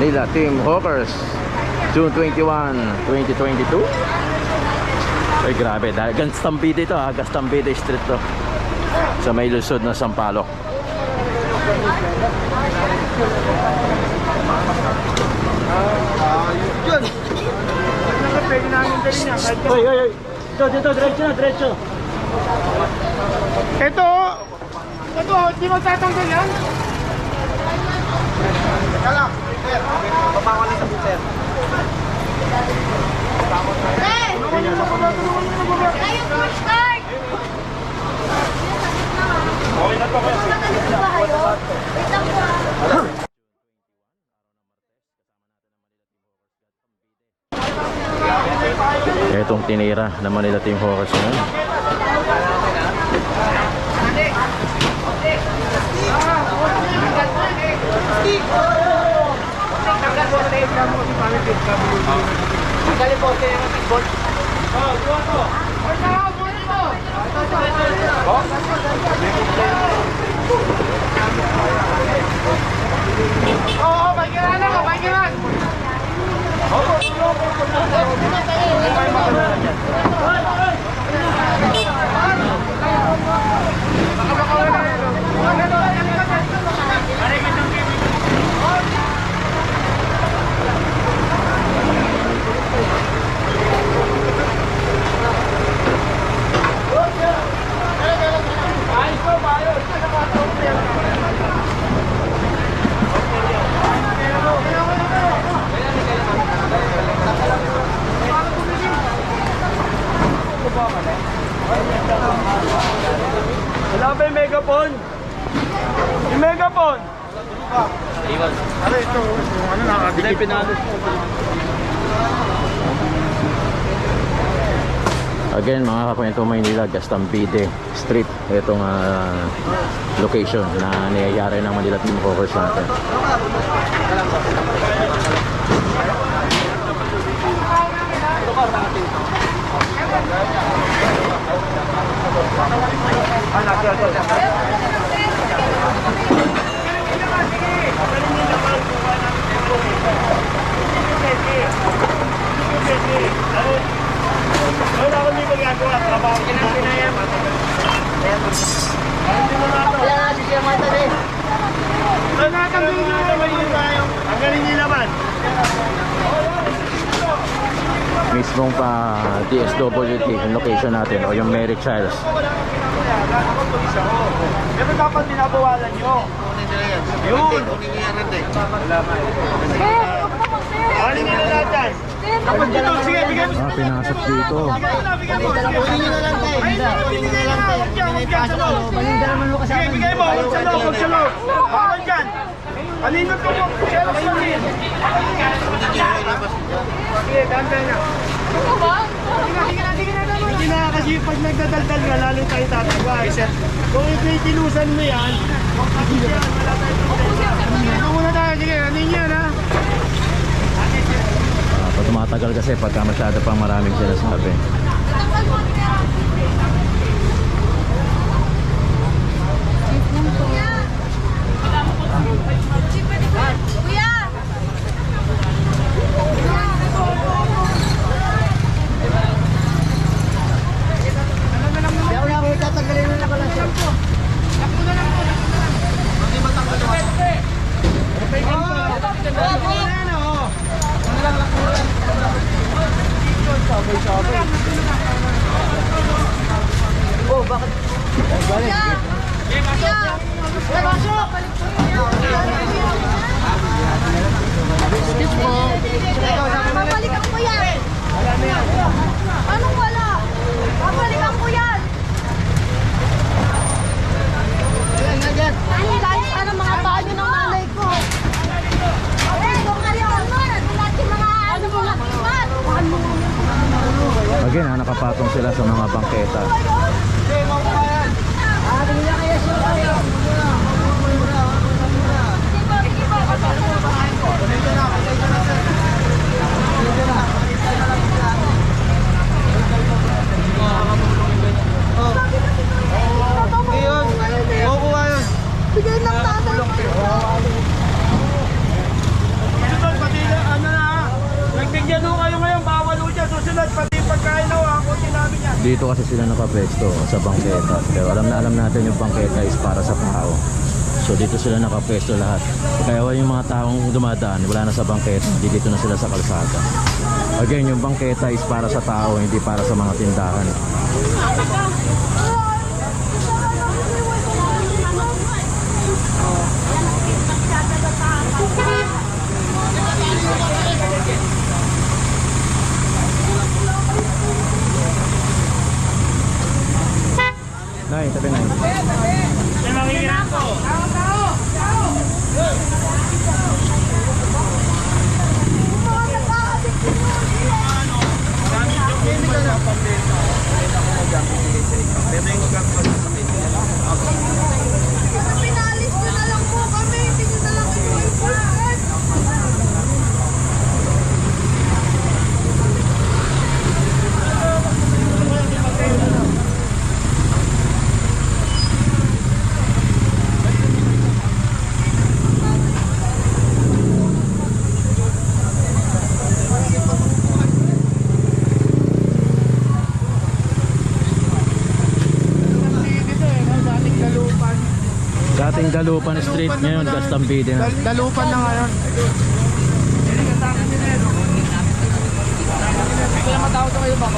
Manila Team Hawkers June 21, 2022 Ay grabe, dahil Gastampede ito ha, Gastampede Street to Sa may lusod na Sampaloc Yun. Pwede namin dali na. Oy, oy, oy Dito, dito, diretso na, diretso Ito, ito, di mo tatanggal yan? Teka lang, sir. Ko lang sa sir. Tayo push start! Okay na to. Wait lang po. Itong tinira ng Manila Team Hawkers ngayon Oo, bagiran na, bagiran. Wala ba yung megaphone? Yung megaphone? Iwan. Ano ito? Ano nakakadikit? Pinalo. Again, mga kakwento Maynila, Gastampede Street. Itong ah, location na niyayari ng Manila Team Hawkers natin. Wala akong hindi magagawa. Trabaho ko na pinayam. So, natanggal nyo naman yun tayo. Ang galing nyo naman. Mismong pa DSWT yung location natin o yung Mary Childs. Ako tulis ako. Pero dapat binabawalan nyo. Yun. Nyo na lahat yan. Dapat dito. Sige, bigay mo. Ah, pinasok dito. Bigay mo na, bigay mo. Kunin nyo na lang tayo. Ay, binigay na lang. Huwag yan, huwag sa loob. Sige, bigay mo. Huwag sa loob, huwag sa loob. Bawal dyan. Kanino to mo? Sige, dandan na. Hindi na kasi pag nagdadaldal ka, lalo tayo tatagay. Kung ikikilusan mo yan, yan, wala tayo Ito muna tayo, sige, ano yan ha? Pag tumatagal kasi pagka masyado pang maraming sinasabi. Kuya! Kuya! Kuya! Labasok! Babalikan ko yan! Anong wala? Ko yan! Ay, dahil sana mga tayo ng nanay ko. Eh, bumalikan mo! Lahat yung mga ano mo lakimat! Again, ah, nakapatong sila sa mga bangketa. Dito kasi sila nakapesto sa bangketa. Pero alam na alam natin yung bangketa is para sa tao. So dito sila nakapesto lahat. Kaya yung mga taong dumadaan, wala na sa bangketa, hindi dito na sila sa kalsada. Again, yung bangketa is para sa tao, hindi para sa mga tindahan. ない食べない。Dalupan Street, ngayon Gastambide na. Dal- dalupan na ngayon. Kaya matawag kayo ba?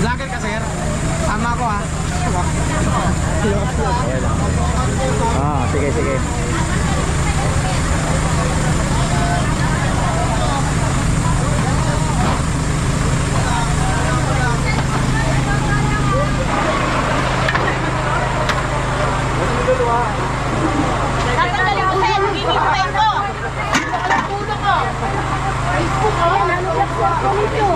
Vlogger ka, sir? Tama ko, ha? Ah, sige, sige. Tatanggalin ko sa'yo. Hinihintay ko. Puno ko. Facebook ko. Nanonood ko ako nito.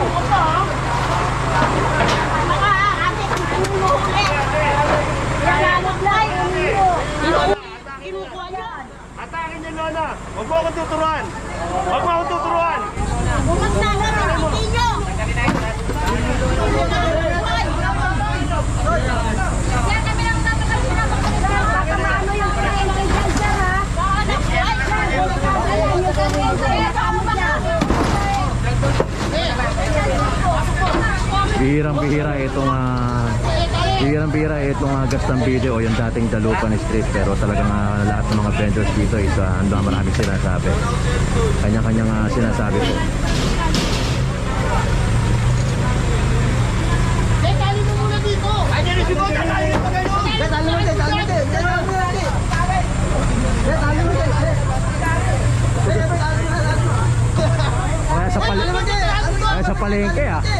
Mga ate, puno ulit. Nananoblay. Kinukuha yan. Niyo, Nona! Huwag mo akong tuturuan! Huwag mo akong tuturuan! Bukas na namin. Hindi nyo. Yan kami lang dapat ang pinapakita. Baka maano yung pinakain dyan, sir, ha? Bihirang-bihira itong ah, bihirang-bihira itong uh, Gastambide o yung dating Dalupan Street. Pero talagang ah, lahat ng mga vendors dito is uh, ando maraming sinasabi. Kanya-kanyang ah, sinasabi po. Kaya sa palengke ah.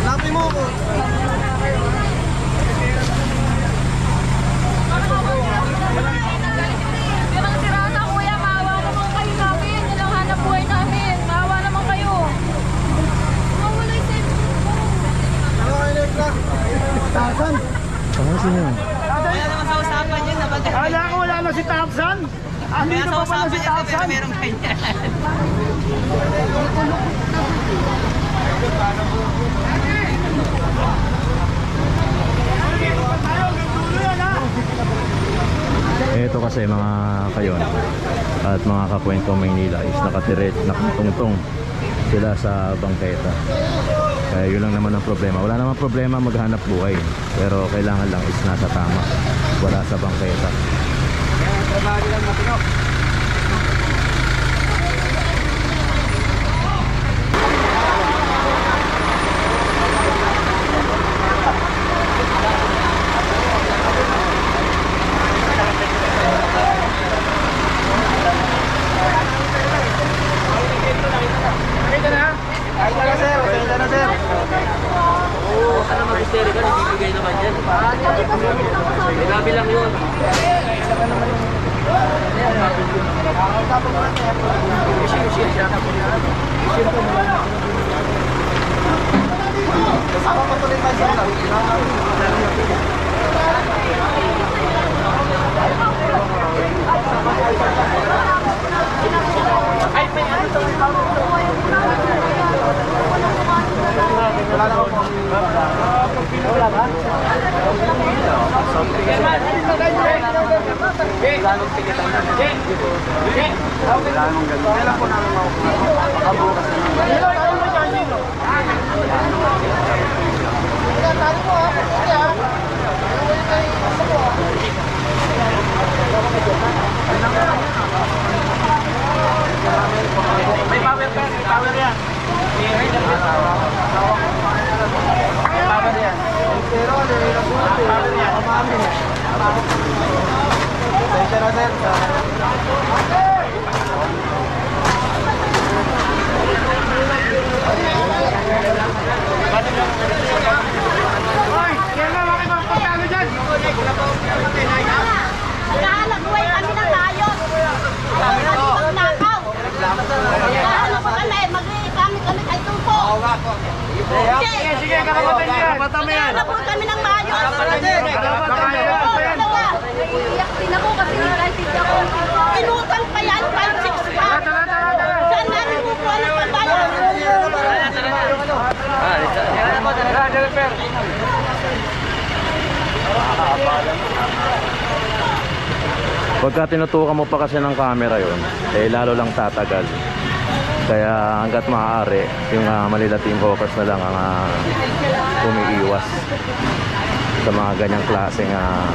Lapin mo ako! Yan ang sirata, kuya. Maawa naman kayo namin. Yan ang hanap buhay namin. Maawa naman kayo. Mawala yung cellphone ko. Ano kayo na ito? Tarzan? Ano sino? Kaya naman sa usapan yun, Kala ko wala na si Tarzan! Andito Kaya pa pala si usapan yun, sabi Tarzan! na meron ganyan. Ito kasi mga kayon at mga kapuwent ko Maynila is nakatiret, nakatungtong sila sa bangketa. Kaya yun lang naman ang problema. Wala namang problema maghanap buhay. Pero kailangan lang is nasa tama. Wala sa bangketa. Trabaho lang matino. Nakita na? Nakita na sir, nakita na sir. Ano mag-hysterical, ibibigay naman yan. Sinabi lang yun. Kasama ko tuloy tayo sa May power ka, may power yan. May power yan. Pero ano, yung power yan. Pasensya na sir. Hoy, kaya nga makipagpagkano dyan. Naghahanap buhay kami ng ayos. Kami magnakaw. Naghahanap po kami. Mag-kami kami kay Tumpo. Sige, sige, kakapatan niyo yan. Kakapatan mo yan. Po kami ng maayos. Mo yan. Oo, dalawa. Iyak din ako kasi. Inutang pa yan, 5-6 pa. Saan namin kukuha ng pambayad? Pagka tinutukan mo pa kasi ng camera yon, eh lalo lang tatagal. Kaya hanggat maaari, yung uh, malilating focus na lang ang ah, umiiwas sa mga ganyang klaseng ah,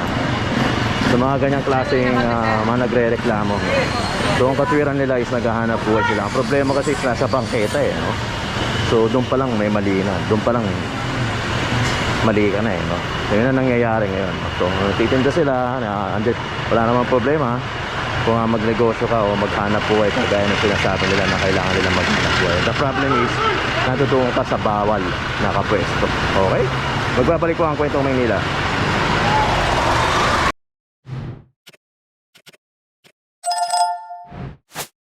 sa mga ganyang klaseng ah, mga nagre-reklamo. So ang katwiran nila is naghahanap buhay sila. Ang problema kasi is nasa bangketa eh. No? So doon pa lang may mali na. Doon pa lang mali ka na eh. No? So yun ang nangyayari ngayon. So titinda sila, na, wala namang problema. Kung ah, magnegosyo ka o maghanap buhay kagaya ng sinasabi nila na kailangan nila maghanap buhay. The problem is, natutungo ka sa bawal na kapwesto. Okay? Magbabalik ko ang kwentong Maynila.